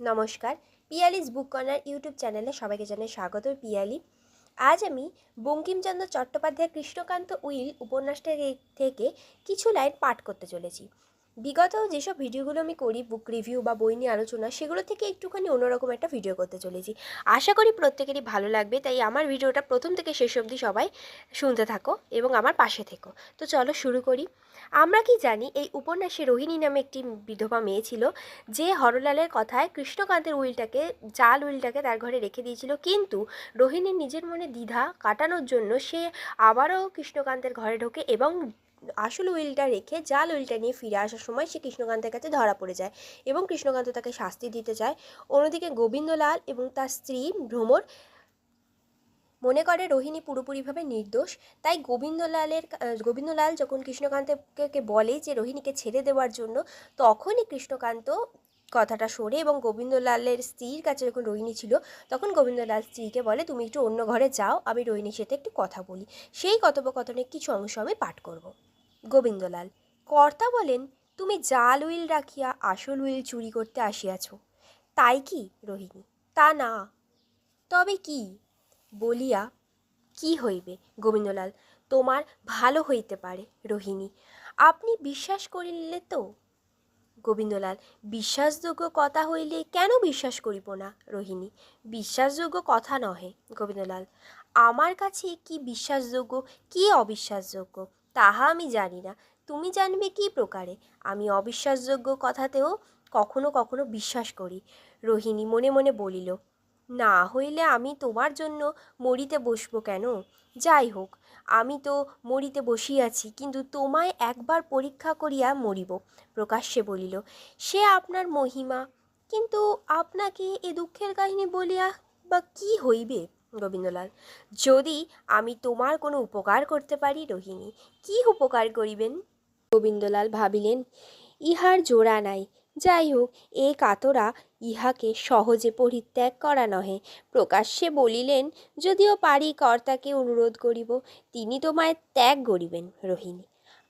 নমস্কার, পিয়ালিস বুক corner YouTube চ্যানেলে সবাইকে জানাই স্বাগত পিয়ালি। আজ আমি বঙ্কিমচন্দ্র চট্টোপাধ্যায় কৃষ্ণকান্ত উইল উপন্যাসটা থেকে কিছু লাইন পাঠ করতে চলেছি। বিগত যেসব ভিডিওগুলো আমি করি বুক রিভিউ বা বই নিয়ে আলোচনা, সেগুলো থেকে একটুখানি অন্যরকম একটা ভিডিও করতে চলেছি। আশা করি প্রত্যেকেরই ভালো লাগবে, তাই আমার ভিডিওটা প্রথম থেকে শেষ অবধি সবাই শুনতে থাকো এবং আমার পাশে থেকো। তো চলো শুরু করি। আমরা কি জানি, এই উপন্যাসে রোহিণী নামে একটি বিধবা মেয়ে ছিল, যে হরলালের কথায় কৃষ্ণকান্তের উইলটাকে, জাল উইলটাকে তার ঘরে রেখে দিয়েছিল। কিন্তু রোহিণীর নিজের মনে দ্বিধা কাটানোর জন্য সে আবারও কৃষ্ণকান্তের ঘরে ঢোকে এবং আসল উইলটা রেখে জাল উইলটা নিয়ে ফিরে আসার সময় সে কৃষ্ণকান্তের কাছে ধরা পড়ে যায় এবং কৃষ্ণকান্ত তাকে শাস্তি দিতে চায়। অন্যদিকে গোবিন্দলাল এবং তার স্ত্রী ভ্রমর মনে করে রোহিণী পুরোপুরিভাবে নির্দোষ। তাই গোবিন্দলালের গোবিন্দলাল যখন কৃষ্ণকান্তকে বলে যে রোহিণীকে ছেড়ে দেওয়ার জন্য, তখনই কৃষ্ণকান্ত কথাটা সরে এবং গোবিন্দলালের স্ত্রীর কাছে যখন রোহিণী ছিল, তখন গোবিন্দলাল স্ত্রীকে বলে, তুমি একটু অন্য ঘরে যাও, আমি রোহিণীর সাথে একটু কথা বলি। সেই কথোপকথনের কিছু অংশ আমি পাঠ করব। গোবিন্দলাল। কর্তা বলেন, তুমি জাল উইল রাখিয়া আসল উইল চুরি করতে আসিয়াছ। তাই কি, রোহিণী? তা না। তবে কি? বলিয়া, কি হইবে, গোবিন্দলাল? তোমার ভালো হইতে পারে, রোহিণী। আপনি বিশ্বাস করিলে তো? গোবিন্দলাল, বিশ্বাসযোগ্য কথা হইলে কেন বিশ্বাস করিব না, রোহিণী? বিশ্বাসযোগ্য কথা নহে, গোবিন্দলাল। আমার কাছে কি বিশ্বাসযোগ্য, কি অবিশ্বাসযোগ্য? তাহা আমি জানি না। তুমি জানবে কি প্রকারে? আমি অবিশ্বাসযোগ্য কথাতেও কখনো কখনো বিশ্বাস করি। রোহিণী মনে মনে বলিল, না হইলে আমি তোমার জন্য মরিতে বসবো কেন? যাই হোক, আমি তো মরিতে বসিয়াছি কিন্তু তোমায় একবার পরীক্ষা করিয়া মরিব। প্রকাশ্যে বলিল, সে আপনার মহিমা। কিন্তু আপনাকে এ দুঃখের কাহিনী বলিয়া বা কি হইবে? গোবিন্দলাল যদি আমি তোমার কোনো উপকার করতে পারি রোহিণী, কি উপকার করিবেন? গোবিন্দলাল ভাবিলেন, ইহার জোড়া নাই। যাই হোক, এ কাতরা ইহাকে সহজে পরিত্যাগ করা নহে। প্রকাশ্যে বলিলেন, যদিও পারি, কর্তাকে অনুরোধ করিব, তিনি তোমায় ত্যাগ করিবেন রোহিণী।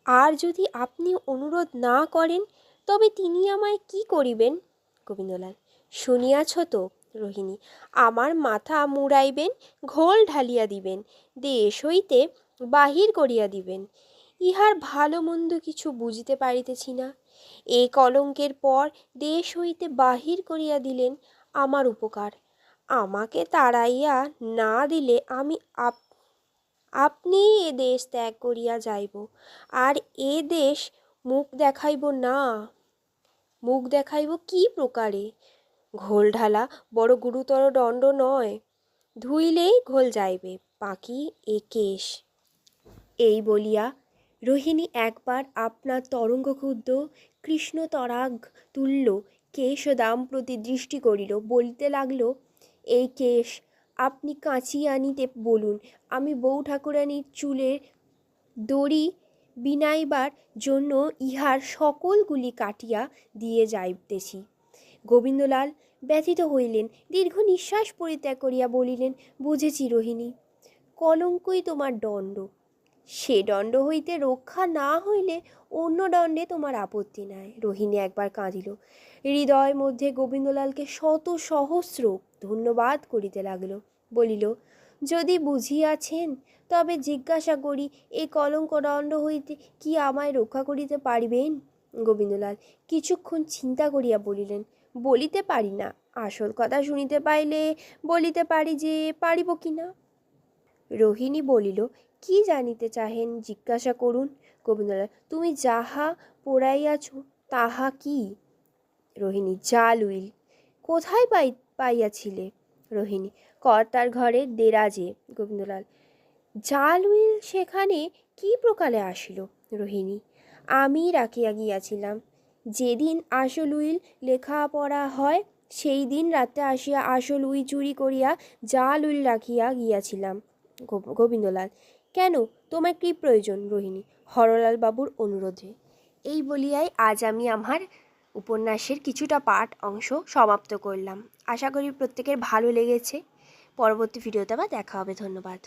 আর যদি আপনি অনুরোধ না করেন, তবে তিনি আমায় কি করিবেন? গোবিন্দলাল শুনিয়াছ তো রোহিণী, আমার মাথা মুড়াইবেন, ঘোল ঢালিয়া দিবেন, দেশ হইতে বাহির করিয়া দিবেন। ইহার ভালো মন্দ কিছু বুঝিতে পারিতেছি না। এই কলঙ্কের পর দেশ হইতে বাহির করিয়া দিলেন আমার উপকার। আমাকে তাড়াইয়া না দিলে আমি আপ আপনি এ দেশ ত্যাগ করিয়া যাইব, আর এ দেশ মুখ দেখাইব না। মুখ দেখাইব কি প্রকারে? ঘোল ঢালা বড় গুরুতর দণ্ড নয়। ধুইলেই ঘোল যাইবে বাকি এ কেশ এই বলিয়া রোহিণী একবার আপনার তরঙ্গক্ষুদ্র কৃষ্ণ তরাগ তুল্য কেশ দাম প্রতি দৃষ্টি করিল, বলিতে লাগল এই কেশ, আপনি কাঁচি আনিতে বলুন, আমি বউ ঠাকুরানীর চুলের দড়ি বিনাইবার জন্য ইহার সকলগুলি কাটিয়া দিয়ে যাইতেছি। গোবিন্দলাল ব্যথিত হইলেন, দীর্ঘ নিঃশ্বাস পরিত্যাগ করিয়া বলিলেন, বুঝেছি রোহিণী, কলঙ্কই তোমার দণ্ড। সে দণ্ড হইতে রক্ষা না হইলে অন্য দণ্ডে তোমার আপত্তি নাই। রোহিণী একবার কাঁদিল। হৃদয় মধ্যে গোবিন্দলালকে শত সহস্র ধন্যবাদ করিতে লাগিল। বলিল, যদি বুঝিয়াছেন, তবে জিজ্ঞাসা করি, এই কলঙ্ক দণ্ড হইতে কি আমায় রক্ষা করিতে পারিবেন? গোবিন্দলাল কিছুক্ষণ চিন্তা করিয়া বলিলেন বলিতে পারি না। আসল কথা শুনিতে পাইলে বলিতে পারি যে পারিব কি না? রোহিণী বলিল, কি জানিতে চাহেন? জিজ্ঞাসা করুন। গোবিন্দলাল, তুমি যাহা পড়াইয়াছ তাহা কি? রোহিণী, জাল, উইল। কোথায় পাই, পাইয়াছিলে? রোহিণী, কর্তার ঘরে দেরাজে। গোবিন্দলাল, জাল, উইল, সেখানে কি প্রকারে আসিল? রোহিণী, আমি রাখিয়া গিয়াছিলাম। যেদিন আসল উইল লেখাপড়া হয় সেই দিন রাতে আসিয়া আসল উই চুরি করিয়া জাল উইল রাখিয়া গিয়াছিলাম। গোবিন্দলাল, কেন? তোমার কী প্রয়োজন রোহিণী? হরলাল বাবুর অনুরোধে। এই বলিয়াই আজ আমি আমার উপন্যাসের কিছুটা পাঠ অংশ সমাপ্ত করলাম। আশা করি প্রত্যেকের ভালো লেগেছে। পরবর্তী ভিডিওতে আবার দেখা হবে। ধন্যবাদ।